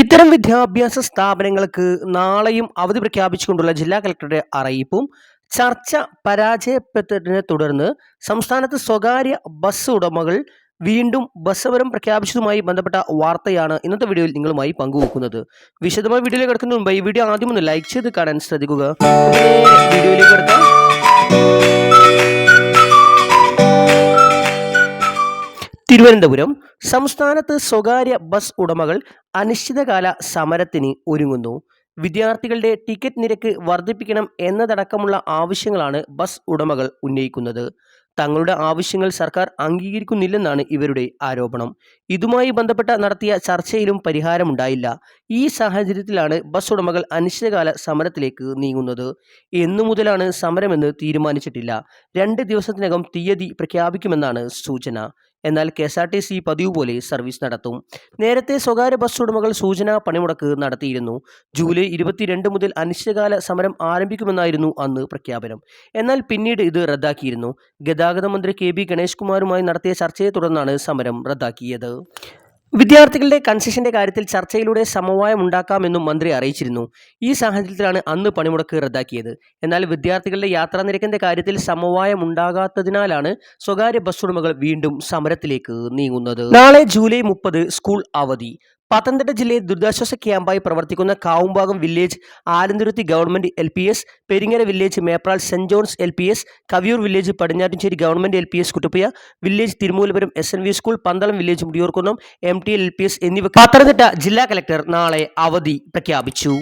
ഇത്തരം വിദ്യാഭ്യാസ സ്ഥാപനങ്ങൾക്ക് നാളെയും അവധി പ്രഖ്യാപിച്ചുകൊണ്ടുള്ള ജില്ലാ കളക്ടറുടെ അറിയിപ്പും ചർച്ച പരാജയപ്പെട്ടതിനെ തുടർന്ന് സംസ്ഥാനത്ത് സ്വകാര്യ ബസ് ഉടമകൾ വീണ്ടും ബസ്സവരം പ്രഖ്യാപിച്ചതുമായി ബന്ധപ്പെട്ട വാർത്തയാണ് ഇന്നത്തെ വീഡിയോയിൽ നിങ്ങളുമായി പങ്കുവെക്കുന്നത്. വിശദമായ വീഡിയോയിൽ കിടക്കുന്നതിന് മുമ്പ് ഈ വീഡിയോ ആദ്യം ഒന്ന് ലൈക്ക് ചെയ്ത് കാണാൻ ശ്രദ്ധിക്കുക. വീഡിയോയിലേക്ക് കിടക്കാം തിരുവനന്തപുരം സംസ്ഥാനത്ത് സ്വകാര്യ ബസ് ഉടമകൾ അനിശ്ചിതകാല സമരത്തിന് ഒരുങ്ങുന്നു. വിദ്യാർത്ഥികളുടെ ടിക്കറ്റ് നിരക്ക് വർദ്ധിപ്പിക്കണം എന്നതടക്കമുള്ള ആവശ്യങ്ങളാണ് ബസ് ഉടമകൾ ഉന്നയിക്കുന്നത്. തങ്ങളുടെ ആവശ്യങ്ങൾ സർക്കാർ അംഗീകരിക്കുന്നില്ലെന്നാണ് ഇവരുടെ ആരോപണം. ഇതുമായി ബന്ധപ്പെട്ട നടത്തിയ ചർച്ചയിലും പരിഹാരമുണ്ടായില്ല. ഈ സാഹചര്യത്തിലാണ് ബസ് ഉടമകൾ അനിശ്ചിതകാല സമരത്തിലേക്ക് നീങ്ങുന്നത്. എന്നു മുതലാണ് സമരമെന്ന് തീരുമാനിച്ചിട്ടില്ല. രണ്ട് ദിവസത്തിനകം തീയതി പ്രഖ്യാപിക്കുമെന്നാണ് സൂചന. എന്നാൽ K S R T C പതിവ് പോലെ സർവീസ് നടത്തും. നേരത്തെ സ്വകാര്യ ബസ് ഉടമകൾ സൂചനാ പണിമുടക്ക് നടത്തിയിരുന്നു. ജൂലൈ ഇരുപത്തിരണ്ട് മുതൽ അനിശ്ചിതകാല സമരം ആരംഭിക്കുമെന്നായിരുന്നു അന്ന് പ്രഖ്യാപനം. എന്നാൽ പിന്നീട് ഇത് റദ്ദാക്കിയിരുന്നു. ഗതാഗത മന്ത്രി കെ ബി ഗണേഷ് കുമാറുമായി നടത്തിയ ചർച്ചയെ തുടർന്നാണ് സമരം റദ്ദാക്കിയത്. വിദ്യാർത്ഥികളുടെ കൺസെഷന്റെ കാര്യത്തിൽ ചർച്ചയിലൂടെ സമവായം ഉണ്ടാക്കാമെന്നും മന്ത്രി അറിയിച്ചിരുന്നു. ഈ സാഹചര്യത്തിലാണ് അന്ന് പണിമുടക്ക് റദ്ദാക്കിയത്. എന്നാൽ വിദ്യാർത്ഥികളുടെ യാത്രാ നിരക്കിന്റെ കാര്യത്തിൽ സമവായം ഉണ്ടാകാത്തതിനാലാണ് സ്വകാര്യ ബസ് ഉടമകൾ വീണ്ടും സമരത്തിലേക്ക് നീങ്ങുന്നത്. നാളെ ജൂലൈ മുപ്പത് സ്കൂൾ അവധി. പത്തനംതിട്ട ജില്ലയിൽ ദുരിതാശ്വാസ ക്യാമ്പായി പ്രവർത്തിക്കുന്ന Kavumbhagam village Alanthuruthy government L P S Peringara village Mepral Saint John's L P S Kaviyoor village Padinjattumchery government L P S Kuttapuzha village Thirumoolapuram S N V school Pandalam village Mudiyoorkunnam M T L P S എന്നിവ പത്തനംതിട്ട ജില്ലാ collector നാളെ അവധി പ്രഖ്യാപിച്ചു.